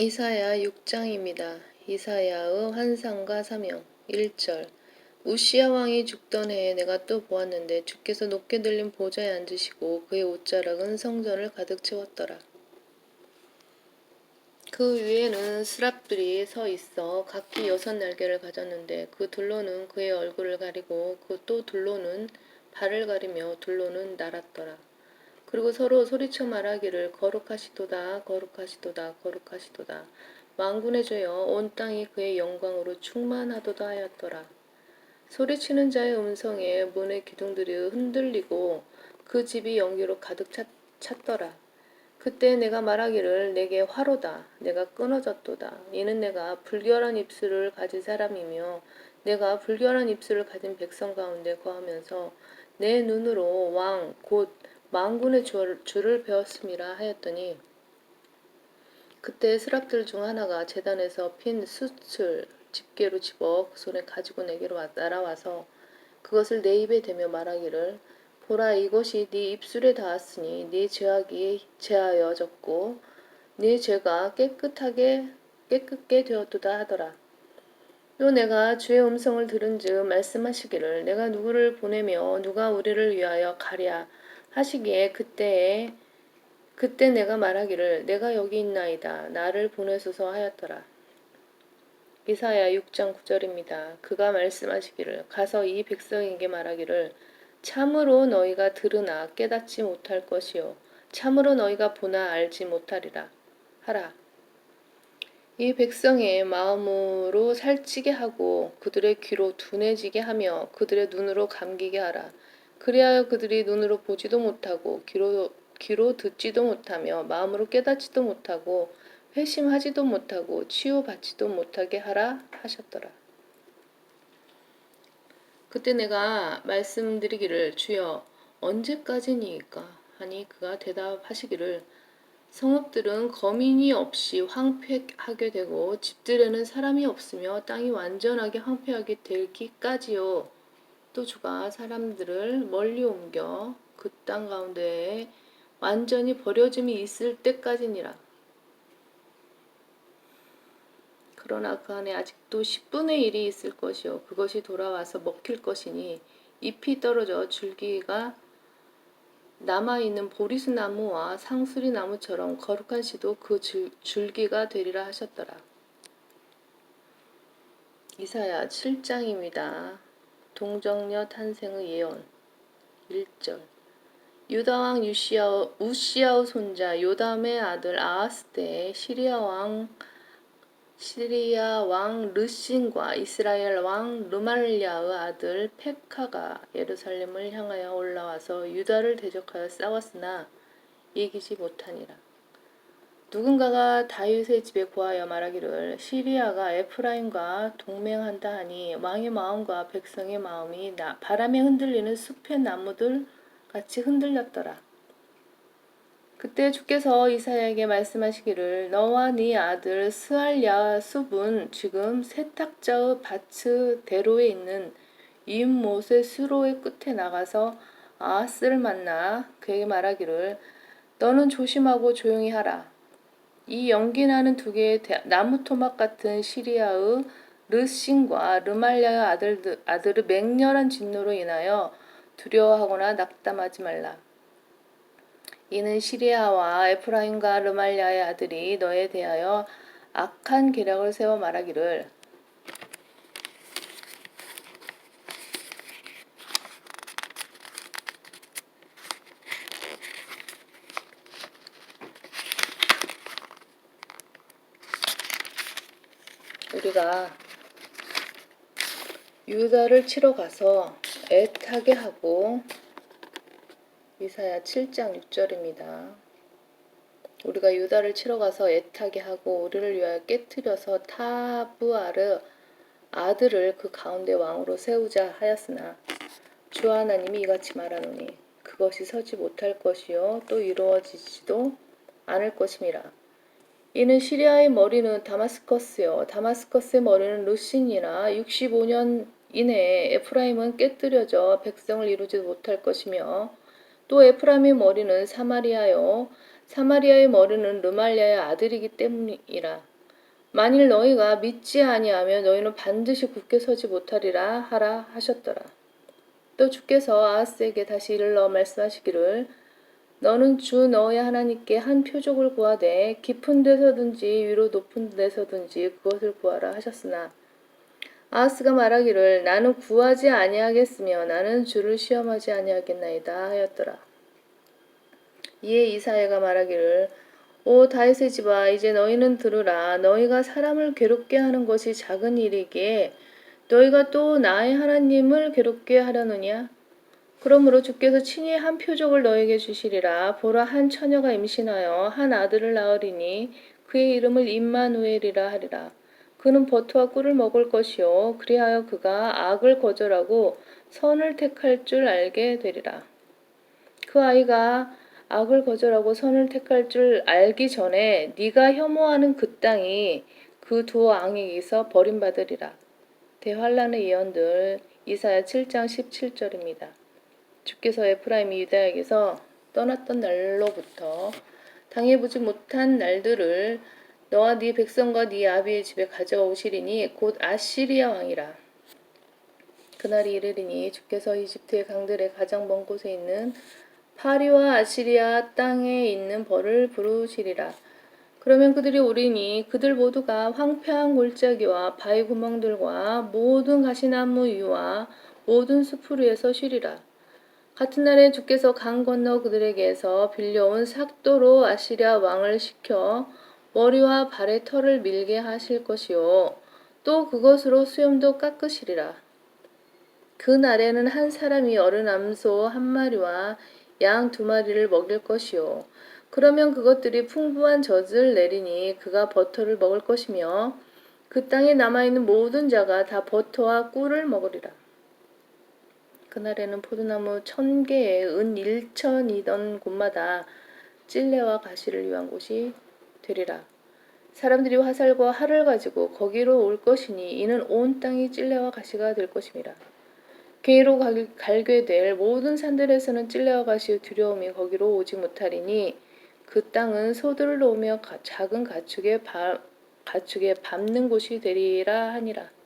이사야 6장입니다. 이사야의 환상과 사명 1절 우시야 왕이 죽던 해에 내가 또 보았는데 주께서 높게 들린 보좌에 앉으시고 그의 옷자락은 성전을 가득 채웠더라. 그 위에는 스랍들이 서 있어 각기 여섯 날개를 가졌는데 그 둘로는 그의 얼굴을 가리고 그 또 둘로는 발을 가리며 둘로는 날았더라. 그리고 서로 소리쳐 말하기를 거룩하시도다 거룩하시도다 거룩하시도다 만군의 주여 온 땅이 그의 영광으로 충만하도다 하였더라. 소리치는 자의 음성에 문의 기둥들이 흔들리고 그 집이 연기로 가득 찼, 찼더라. 그때 내가 말하기를 내게 화로다 내가 끊어졌도다 이는 내가 불결한 입술을 가진 사람이며 내가 불결한 입술을 가진 백성 가운데 거하면서 내 눈으로 왕 곧 주- 주를 배웠음이라 하였더니 그때 스랍들 중 하나가 재단에서 핀 숯을 집게로 집어 그 손에 가지고 내게로 와- 날아와서 그것을 내 입에 대며 말하기를 보라 이것이 네 입술에 닿았으니 네 죄악이 제하여졌고 네 죄가 깨끗하게 깨끗게 되었도다 하더라. 또 내가 주의 음성을 들은즉 말씀하시기를 내가 누구를 보내며 누가 우리를 위하여 가랴 하시기에 그때에 그때 내가 말하기를 내가 여기 있나이다 나를 보내소서 하였더라. 이사야 6장 9절입니다. 그가 말씀하시기를 가서 이 백성에게 말하기를 참으로 너희가 들으나 깨닫지 못할 것이요 참으로 너희가 보나 알지 못하리라 하라. 이 백성의 마음으로 살찌게 하고 그들의 귀로 둔해지게 하며 그들의 눈으로 감기게 하라. 그리하여 그들이 눈으로 보지도 못하고 귀로 귀로 듣지도 못하며 마음으로 깨닫지도 못하고 회심하지도 못하고 치유받지도 못하게 하라 하셨더라. 그때 내가 말씀드리기를 주여 언제까지니까 하니 그가 대답하시기를 성읍들은 거민이 없이 황폐하게 되고 집들에는 사람이 없으며 땅이 완전하게 황폐하게 되기까지요. 또 주가 사람들을 멀리 옮겨 그 땅 가운데에 완전히 버려짐이 있을 때까지니라. 그러나 그 안에 아직도 10분의 1이 있을 것이요. 그것이 돌아와서 먹힐 것이니 잎이 떨어져 줄기가 남아있는 보리수 나무와 상수리 나무처럼 거룩한 씨도 그 줄, 줄기가 되리라 하셨더라. 이사야 7장입니다. 동정녀 탄생의 예언 1절 유다왕 유시아우, 우시아우 손자 요담의 아들 아하스 때에 시리아 왕 시리아 왕 르신과 이스라엘 왕 르말리아의 아들 페카가 예루살렘을 향하여 올라와서 유다를 대적하여 싸웠으나 이기지 못하니라. 누군가가 다윗의 집에 구하여 말하기를 시리아가 에프라임과 동맹한다 하니 왕의 마음과 백성의 마음이 나, 바람에 흔들리는 숲의 나무들 같이 흔들렸더라. 그때 주께서 이사야에게 말씀하시기를 너와 네 아들 스알야 숲은 지금 세탁자의 밭의 대로에 있는 이웃못의 수로의 끝에 나가서 아하스를 만나 그에게 말하기를 너는 조심하고 조용히 하라. 이 연기 나는 두 개의 대- 나무 토막 같은 시리아의 르신과 르말리아의 아들, 아들의 맹렬한 진노로 인하여 두려워하거나 낙담하지 말라. 이는 시리아와 에프라임과 르말리아의 아들이 너에 대하여 악한 계략을 세워 말하기를 우리가 유다를 치러 가서 애타게 하고 이사야 7장 6절입니다. 우리가 유다를 치러 가서 애타게 하고 우리를 위하여 깨뜨려서 타부아르 아들을 그 가운데 왕으로 세우자 하였으나 주 하나님이 이같이 말하노니 그것이 서지 못할 것이요 또 이루어지지도 않을 것임이라. 이는 시리아의 머리는 다마스커스요. 다마스커스의 머리는 루신이라 65년 이내에 에프라임은 깨뜨려져 백성을 이루지 못할 것이며 또 에프라임의 머리는 사마리아요. 사마리아의 머리는 르말리아의 아들이기 때문이라. 만일 너희가 믿지 아니하면 너희는 반드시 굳게 서지 못하리라 하라 하셨더라. 또 주께서 아하스에게 다시 일러 말씀하시기를 너는 주 너의 하나님께 한 표적을 구하되 깊은 데서든지 위로 높은 데서든지 그것을 구하라 하셨으나 아하스가 말하기를 나는 구하지 아니하겠으며 나는 주를 시험하지 아니하겠나이다 하였더라. 이에 이사야가 말하기를 오 다윗의 집아 이제 너희는 들으라 너희가 사람을 괴롭게 하는 것이 작은 일이기에 너희가 또 나의 하나님을 괴롭게 하려느냐 그러므로 주께서 친히 한 표적을 너에게 주시리라 보라 한 처녀가 임신하여 한 아들을 낳으리니 그의 이름을 임마누엘이라 하리라 그는 버터와 꿀을 먹을 것이요 그리하여 그가 악을 거절하고 선을 택할 줄 알게 되리라 그 아이가 악을 거절하고 선을 택할 줄 알기 전에 네가 혐오하는 그 땅이 그 두 왕에게서 버림받으리라. 대환란의 예언들 이사야 7장 17절입니다. 주께서 에프라임이 유다에게서 떠났던 날로부터 당해보지 못한 날들을 너와 네 백성과 네 아비의 집에 가져오시리니 곧 아시리아 왕이라. 그날이 이르리니 주께서 이집트의 강들의 가장 먼 곳에 있는 파리와 아시리아 땅에 있는 벌을 부르시리라. 그러면 그들이 오리니 그들 모두가 황폐한 골짜기와 바위 구멍들과 모든 가시나무 위와 모든 숲을 위에서 쉬리라. 같은 날에 주께서 강 건너 그들에게서 빌려온 삭도로 아시리아 왕을 시켜 머리와 발의 털을 밀게 하실 것이요. 또 그것으로 수염도 깎으시리라. 그 날에는 한 사람이 어른 암소 한 마리와 양 두 마리를 먹일 것이요. 그러면 그것들이 풍부한 젖을 내리니 그가 버터를 먹을 것이며 그 땅에 남아있는 모든 자가 다 버터와 꿀을 먹으리라. 그날에는 포도나무 천 개에 은 일천이던 곳마다 찔레와 가시를 위한 곳이 되리라. 사람들이 화살과 활을 가지고 거기로 올 것이니 이는 온 땅이 찔레와 가시가 될 것임이라. 게이로 갈- 갈게 될 모든 산들에서는 찔레와 가시의 두려움이 거기로 오지 못하리니 그 땅은 소들을 놓으며 가- 작은 가축에 밟는 곳이 되리라 하니라.